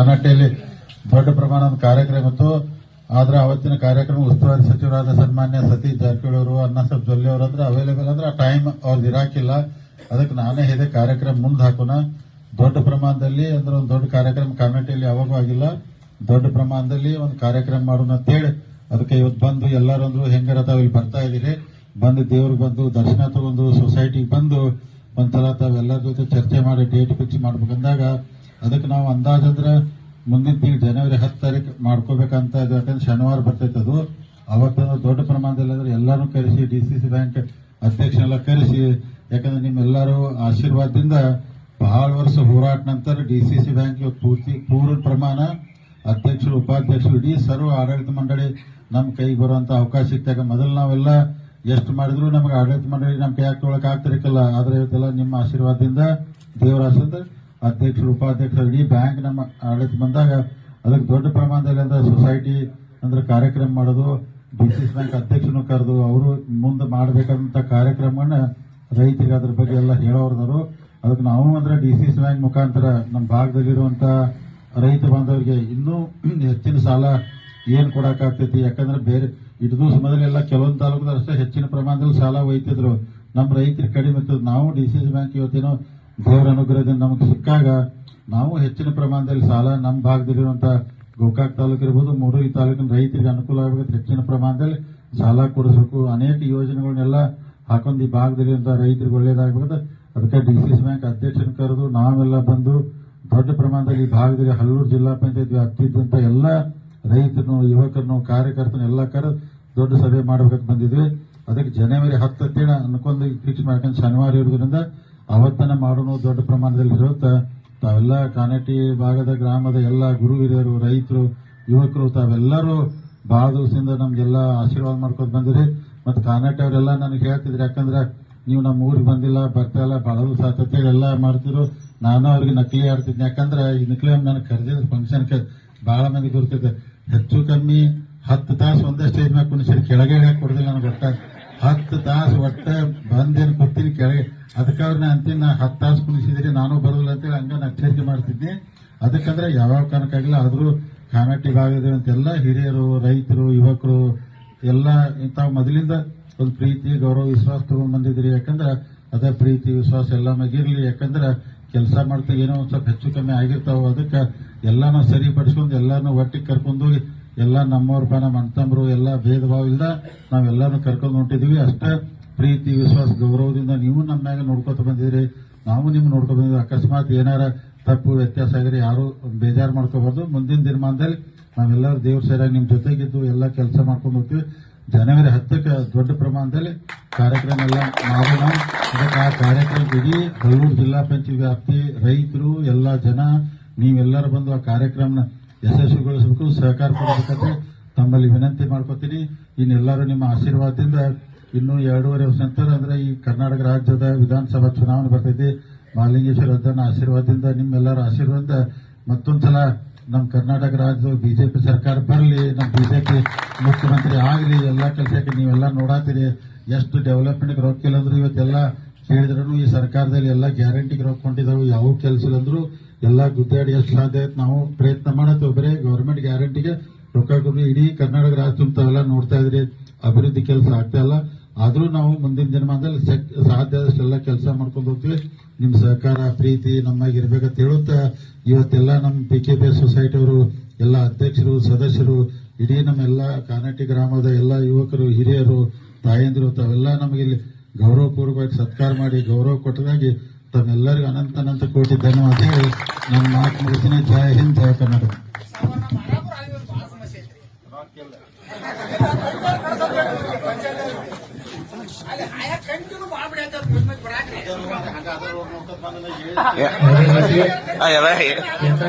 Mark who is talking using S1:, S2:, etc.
S1: ಕರ್ನಾಟಕದಲ್ಲಿ ದೊಡ್ಡ ಪ್ರಮಾಣದ ಕಾರ್ಯಕ್ರಮ ಇತ್ತು. ಆದ್ರೆ ಅವತ್ತಿನ ಕಾರ್ಯಕ್ರಮ ಉಸ್ತುವಾರಿ ಸಚಿವರಾದ ಸನ್ಮಾನ್ಯ ಸತೀಶ್ ಜಾರಕಿಹೊಳಿ ಅವರು ಅಣ್ಣಾಸಾಬ್ ಜೊಲ್ಲೆ ಅವರು ಅಂದ್ರೆ ಅವೈಲೇಬಲ್ ಅಂದ್ರೆ ಆ ಟೈಮ್ ಅವ್ರದ್ದು ಇರಾಕಿಲ್ಲ. ಅದಕ್ಕೆ ನಾನೇ ಇದೆ ಕಾರ್ಯಕ್ರಮ ಮುಂದೆ ಹಾಕೋಣ. ದೊಡ್ಡ ಪ್ರಮಾಣದಲ್ಲಿ ಅಂದ್ರೆ ಒಂದು ದೊಡ್ಡ ಕಾರ್ಯಕ್ರಮ ಕಮಿಟಿಯಲ್ಲಿ ಯಾವಾಗೂ ಆಗಿಲ್ಲ. ದೊಡ್ಡ ಪ್ರಮಾಣದಲ್ಲಿ ಒಂದು ಕಾರ್ಯಕ್ರಮ ಮಾಡೋಣ ಅಂತೇಳಿ ಅದಕ್ಕೆ ಇವತ್ತು ಬಂದು ಎಲ್ಲರೂ ಅಂದ್ರು ಹೆಂಗಾರ ಇಲ್ಲಿ ಬರ್ತಾ ಇದ್ದೀರಿ. ಬಂದು ದೇವ್ರಿಗೆ ಬಂದು, ದರ್ಶನ ತಗೊಂಡು ಸೊಸೈಟಿಗೆ ಬಂದು, ಒಂದ್ಸಲ ತಾವೆಲ್ಲರ ಜೊತೆ ಚರ್ಚೆ ಮಾಡಿ ಡೇಟ್ ಫಿಕ್ಸ್ ಮಾಡ್ಬೇಕಂದಾಗ ಅದಕ್ಕೆ ನಾವು ಅಂದಾಜಂದ್ರೆ ಮುಂದಿನ ತಿಂಗಳು ಜನವರಿ ಹತ್ತು ತಾರೀಕು ಮಾಡ್ಕೋಬೇಕಂತ ಇದು. ಯಾಕಂದ್ರೆ ಶನಿವಾರ ಬರ್ತೈತೆ ಅದು. ಅವತ್ತಂದ್ರೆ ದೊಡ್ಡ ಪ್ರಮಾಣದಲ್ಲಿ ಅಂದ್ರೆ ಎಲ್ಲಾನು ಕರೆಸಿ, ಡಿ ಸಿ ಸಿ ಬ್ಯಾಂಕ್ ಅಧ್ಯಕ್ಷನೆಲ್ಲ ಕರೆಸಿ. ಯಾಕಂದ್ರೆ ನಿಮ್ಮೆಲ್ಲರೂ ಆಶೀರ್ವಾದದಿಂದ ಬಹಳ ವರ್ಷ ಹೋರಾಟ ನಂತರ ಡಿ ಸಿ ಸಿ ಬ್ಯಾಂಕ್ ಪೂರ್ತಿ ಪೂರ್ಣ ಪ್ರಮಾಣ ಅಧ್ಯಕ್ಷರು, ಉಪಾಧ್ಯಕ್ಷರು ಇಡೀ ಸರ್ವ ಆಡಳಿತ ಮಂಡಳಿ ನಮ್ಮ ಕೈಗೆ ಬರುವಂತ ಅವಕಾಶ ಸಿಕ್ತಾಗ ಮೊದಲು ನಾವೆಲ್ಲ ಎಷ್ಟು ಮಾಡಿದ್ರು ನಮಗೆ ಆಡಳಿತ ಮಂಡಳಿ ನಮ್ಮ ಕೈ ಹಾಕೊಳಕ್ ಆಗ್ತಿರಕ್ಕಿಲ್ಲ ಆದ್ರೆ ಇವತ್ತೆಲ್ಲ ನಿಮ್ಮ ಆಶೀರ್ವಾದದಿಂದ ದೇವರ ಆಶೀರ್ವಾದ ಅಧ್ಯಕ್ಷರು ಉಪಾಧ್ಯಕ್ಷರು ಇಡೀ ಬ್ಯಾಂಕ್ ನಮ್ಮ ಆಡಳಿತ ಬಂದಾಗ ಅದಕ್ಕೆ ದೊಡ್ಡ ಪ್ರಮಾಣದಲ್ಲಿ ಅಂದ್ರೆ ಸೊಸೈಟಿ ಅಂದ್ರೆ ಕಾರ್ಯಕ್ರಮ ಮಾಡೋದು ಡಿ ಸಿ ಬ್ಯಾಂಕ್ ಅಧ್ಯಕ್ಷನು ಕರೆದು ಅವರು ಮುಂದೆ ಮಾಡಬೇಕಾದಂತ ಕಾರ್ಯಕ್ರಮವನ್ನ ರೈತರಿಗೆ ಅದ್ರ ಬಗ್ಗೆ ಎಲ್ಲ ಹೇಳೋರ್ದರು ಅದಕ್ಕೆ ನಾವು ಅಂದ್ರೆ ಡಿ ಸಿ ಬ್ಯಾಂಕ್ ಮುಖಾಂತರ ನಮ್ಮ ಭಾಗದಲ್ಲಿರುವಂತ ರೈತ ಬಾಂಧವರಿಗೆ ಇನ್ನೂ ಹೆಚ್ಚಿನ ಸಾಲ ಏನ್ ಕೊಡೋಕ್ಕಾಗ್ತೈತಿ? ಯಾಕಂದ್ರೆ ಬೇರೆ ಇಟ್ಟು ಎಲ್ಲ ಕೆಲವೊಂದು ತಾಲೂಕದ ಅಷ್ಟೇ ಹೆಚ್ಚಿನ ಪ್ರಮಾಣದಲ್ಲಿ ಸಾಲ ಒಯ್ತಿದ್ರು. ನಮ್ಮ ರೈತರಿಗೆ ಕಡಿಮೆ ಇರ್ತದೆ ನಾವು ಡಿ ಸಿ ಬ್ಯಾಂಕ್ ಇವತ್ತೇನೋ ದೇವರ ಅನುಗ್ರಹದಿಂದ ನಮಗೆ ಸಿಕ್ಕಾಗ ನಾವು ಹೆಚ್ಚಿನ ಪ್ರಮಾಣದಲ್ಲಿ ಸಾಲ ನಮ್ಮ ಭಾಗದಲ್ಲಿರುವಂತಹ ಗೋಕಾಕ್ ತಾಲೂಕು ಇರ್ಬೋದು ಈ ತಾಲೂಕಿನ ರೈತರಿಗೆ ಅನುಕೂಲ ಆಗಬೇಕು. ಹೆಚ್ಚಿನ ಪ್ರಮಾಣದಲ್ಲಿ ಸಾಲ ಕೊಡಿಸಬೇಕು. ಅನೇಕ ಯೋಜನೆಗಳನ್ನೆಲ್ಲ ಹಾಕೊಂಡು ಈ ಭಾಗದಲ್ಲಿರುವಂಥ ರೈತರಿಗೆ ಒಳ್ಳೇದಾಗಬೇಕು ಅದಕ್ಕೆ ಡಿ ಸಿ ಸಿ ಬ್ಯಾಂಕ್ ಅಧ್ಯಕ್ಷನ ಕರೆದು ನಾವೆಲ್ಲ ಬಂದು ದೊಡ್ಡ ಪ್ರಮಾಣದಲ್ಲಿ ಈ ಭಾಗದಲ್ಲಿ ಹಲ್ಲೂರು ಜಿಲ್ಲಾ ಪಂಚಾಯತ್ ವ್ಯಾಪ್ತಿದ್ದಂತ ಎಲ್ಲ ರೈತರನ್ನು, ಯುವಕರನ್ನು, ಕಾರ್ಯಕರ್ತರನ್ನು ಎಲ್ಲ ಕರೆದು ದೊಡ್ಡ ಸಭೆ ಮಾಡಬೇಕಂತ ಬಂದಿದ್ವಿ. ಅದಕ್ಕೆ ಜನವರಿ ಹತ್ತು ಅಂತೇಳಿ ಅನ್ಕೊಂಡು ಫಿಕ್ಸ್ ಮಾಡ್ಕೊಂಡು ಶನಿವಾರ ಇರೋದ್ರಿಂದ ಅವತ್ತನ ಮಾಡೋನು ದೊಡ್ಡ ಪ್ರಮಾಣದಲ್ಲಿ ಇರುತ್ತೆ ತಾವೆಲ್ಲ ಕಾನೇಟಿ ಭಾಗದ ಗ್ರಾಮದ ಎಲ್ಲ ಗುರು ಹಿರಿಯರು ರೈತರು, ಯುವಕರು, ತಾವೆಲ್ಲರೂ ಭಾಳ ದಿವಸದಿಂದ ನಮ್ಗೆಲ್ಲ ಆಶೀರ್ವಾದ ಮಾಡ್ಕೊಂಡು ಬಂದಿರಿ. ಮತ್ತು ಕಾನೇಟಿ ಅವರೆಲ್ಲ ನನಗೆ ಹೇಳ್ತಿದ್ರು, ಯಾಕಂದ್ರೆ ನೀವು ನಮ್ಮ ಊರಿಗೆ ಬಂದಿಲ್ಲ, ಬರ್ತಾ ಇಲ್ಲ ಸಾತತೆ ದಿವಸ ಎಲ್ಲ ಮಾಡ್ತಿದ್ರು. ನಾನು ಅವ್ರಿಗೆ ನಕಲಿ ಆಡ್ತಿದ್ದೆ, ಯಾಕಂದ್ರೆ ಈ ನಕಲಿ ನನಗೆ ಕರೆದಿದ್ರು ಫಂಕ್ಷನ್ಗೆ ಬಹಳ ಮಂದಿ ಗುರುತಿದ್ದೆ. ಹೆಚ್ಚು ಕಮ್ಮಿ ಹತ್ತು ತಾಸು ಒಂದೇ ಸ್ಟೇಜ್ ಮ್ಯಾಗ ಕುಣಿಸಿ ಕೆಳಗೆ ಕೊಡ್ದಿಲ್ಲ ನನಗೆ ಒಟ್ಟ. ಹತ್ತು ತಾಸು ಒಟ್ಟ ಬಂದೇನು ಕೆಳಗೆ ಅದಕ್ಕೆ ಅವ್ರನ್ನ ಅಂತೀನಿ ಹತ್ತು ತಾಸು ಕುಣಿಸಿದ್ರಿ ನಾನು ಬರೋದಿಲ್ಲ ಅಂತೇಳಿ ಹಂಗ ಎಚ್ಚರಿಕೆ ಮಾಡ್ತಿದ್ದೆ. ಅದಕ್ಕಂದ್ರೆ ಯಾವ್ಯಾವ ಕಾರಣಕ್ಕಾಗಿಲ್ಲ, ಆದ್ರೂ ಭಾಗದ ಅಂತೆಲ್ಲ ಹಿರಿಯರು, ರೈತರು, ಯುವಕರು, ಎಲ್ಲ ಇಂಥವು ಮೊದಲಿಂದ ಒಂದು ಪ್ರೀತಿ, ಗೌರವ, ವಿಶ್ವಾಸ ತಗೊಂಡ್ ಬಂದಿದ್ರಿ ಯಾಕಂದ್ರೆ ಅದೇ ಪ್ರೀತಿ, ವಿಶ್ವಾಸ ಎಲ್ಲ ಮಗಿರ್ಲಿ. ಯಾಕಂದ್ರೆ ಕೆಲಸ ಮಾಡ್ತಾ ಏನೋ ಒಂದು ಸ್ವಲ್ಪ ಹೆಚ್ಚು ಕಮ್ಮಿ ಆಗಿರ್ತಾವೆ ಅದಕ್ಕೆ ಎಲ್ಲಾನು ಸರಿಪಡಿಸ್ಕೊಂಡು ಎಲ್ಲಾನು ಒಟ್ಟಿಗೆ ಕರ್ಕೊಂಡು ಹೋಗಿ, ಎಲ್ಲ ನಮ್ಮವ್ರ ಬಾ ನಮ್ಮ ಅಣ್ತಂಬ್ರು ಎಲ್ಲ ಭೇದ ಭಾವ ಇಲ್ಲದ ನಾವೆಲ್ಲಾನು ಕರ್ಕೊಂಡು ಹೊಂಟಿದ್ವಿ. ಅಷ್ಟೇ ಪ್ರೀತಿ, ವಿಶ್ವಾಸ, ಗೌರವದಿಂದ ನೀವು ನಮ್ಮ ಮ್ಯಾಗ ನೋಡ್ಕೊತ ಬಂದಿದ್ರಿ. ನಾವು ನಿಮ್ಮ ನೋಡ್ಕೊತ ಬಂದಿದ್ರಿ ಅಕಸ್ಮಾತ್ ಏನಾರ ತಪ್ಪು ವ್ಯತ್ಯಾಸ ಆಗಿರಿ ಯಾರು ಬೇಜಾರು ಮಾಡ್ಕೋಬಾರ್ದು. ಮುಂದಿನ ದಿನಮಾನದಲ್ಲಿ ನಾವೆಲ್ಲರೂ ದೇವ್ರ ಸೇರಾಗಿ ನಿಮ್ಮ ಜೊತೆಗಿದ್ದು ಎಲ್ಲ ಕೆಲಸ ಮಾಡ್ಕೊಂಡು ಹೋಗ್ತೀವಿ. ಜನವರಿ ಹತ್ತಕ್ಕೆ ದೊಡ್ಡ ಪ್ರಮಾಣದಲ್ಲಿ ಕಾರ್ಯಕ್ರಮ ಎಲ್ಲ ಮಾಡೋಣ. ಅದಕ್ಕೆ ಆ ಕಾರ್ಯಕ್ರಮ ಇಡೀ ಹಲವೂರು ಜಿಲ್ಲಾ ಪಂಚಾಯತ್ ವ್ಯಾಪ್ತಿ ರೈತರು, ಎಲ್ಲ ಜನ, ನೀವೆಲ್ಲರೂ ಬಂದು ಆ ಕಾರ್ಯಕ್ರಮನ ಯಶಸ್ವಿಗೊಳಿಸಬೇಕು, ಸಹಕಾರ ಕೊಡಬೇಕಂತ ತಮ್ಮಲ್ಲಿ ವಿನಂತಿ ಮಾಡ್ಕೋತೀನಿ. ಇನ್ನೆಲ್ಲರೂ ನಿಮ್ಮ ಆಶೀರ್ವಾದದಿಂದ ಇನ್ನು ಎರಡೂವರೆ ವರ್ಷ ನಂತರ ಅಂದ್ರೆ ಈ ಕರ್ನಾಟಕ ರಾಜ್ಯದ ವಿಧಾನಸಭಾ ಚುನಾವಣೆ ಬರ್ತೈತಿ ಮಹಾಲಿಂಗೇಶ್ವರ ಅದ್ದನ ಆಶೀರ್ವಾದದಿಂದ ನಿಮ್ಮೆಲ್ಲರ ಆಶೀರ್ವಾದದಿಂದ ಮತ್ತೊಂದ್ಸಲ ನಮ್ಮ ಕರ್ನಾಟಕ ರಾಜ್ಯದ ಬಿಜೆಪಿ ಸರ್ಕಾರ ಬರಲಿ ನಮ್ಮ ಬಿಜೆಪಿ ಮುಖ್ಯಮಂತ್ರಿ ಆಗಲಿ, ಎಲ್ಲ ಕೆಲಸಕ್ಕೆ ನೀವೆಲ್ಲ ನೋಡಾತೀರಿ. ಎಷ್ಟು ಡೆವಲಪ್ಮೆಂಟ್ ರೊಕ್ಕ ಇಲ್ಲ ಅಂದ್ರೆ ಇವತ್ತೆಲ್ಲ ಕೇಳಿದ್ರು ಈ ಸರ್ಕಾರದಲ್ಲಿ ಎಲ್ಲ ಗ್ಯಾರಂಟಿಗೆ ರೊಕ್ಕ ಕೊಂಡಿದ್ದಾವೆ ಯಾವ ಕೆಲಸ ಇಲ್ಲ ಅಂದ್ರು ಎಲ್ಲ ಗುದ್ದಾಡಿ ಎಷ್ಟು ಸಾಧ್ಯ ಆಯ್ತು. ನಾವು ಪ್ರಯತ್ನ ಮಾಡತ್ತೇವೆ ಬರೀ ಗೌರ್ಮೆಂಟ್ ಗ್ಯಾರಂಟಿಗೆ ರೊಕ್ಕ ಕೊಟ್ಟು ಇಡೀ ಕರ್ನಾಟಕ ರಾಜ್ಯ ತುಂಬತಾವೆಲ್ಲ, ನೋಡ್ತಾ ಇದ್ರಿ. ಅಭಿವೃದ್ಧಿ ಕೆಲಸ ಆಗ್ತಾ ಇಲ್ಲ. ಆದ್ರೂ ನಾವು ಮುಂದಿನ ದಿನಮಾನದಲ್ಲಿ ಸಾಧ್ಯ ಆದಷ್ಟೆಲ್ಲ ಕೆಲಸ ಮಾಡ್ಕೊಂಡು ಹೋಗ್ತೀವಿ. ನಿಮ್ಮ ಸಹಕಾರ, ಪ್ರೀತಿ ನಮ್ಮಾಗಿರ್ಬೇಕಂತ ಹೇಳುತ್ತಾ, ಇವತ್ತೆಲ್ಲ ನಮ್ಮ ಪಿ ಕೆ ಪಿ ಸೊಸೈಟಿ ಅವರು, ಎಲ್ಲ ಅಧ್ಯಕ್ಷರು, ಸದಸ್ಯರು, ಇಡೀ ನಮ್ಮೆಲ್ಲ ಕಾನಟಿ ಗ್ರಾಮದ ಎಲ್ಲ ಯುವಕರು, ಹಿರಿಯರು, ತಾಯಂದಿರು, ತಾವೆಲ್ಲ ನಮಗೆ ಇಲ್ಲಿ ಗೌರವಪೂರ್ವಕವಾಗಿ ಸತ್ಕಾರ ಮಾಡಿ, ಗೌರವ ಕೊಟ್ಟದಾಗಿ ತಮ್ಮೆಲ್ಲರಿಗೂ ಅನಂತ ಅನಂತ ಕೋಟಿ ಧನ್ಯವಾದ ಹೇಳಿ ನನ್ನ ಮಾತು ಮುಗಿಸಿನ ಜಯ ಹಿಂದ್ ಜಯ ಕನ್ನಡ
S2: ಅಲ್ಲಿ ಆಯಾ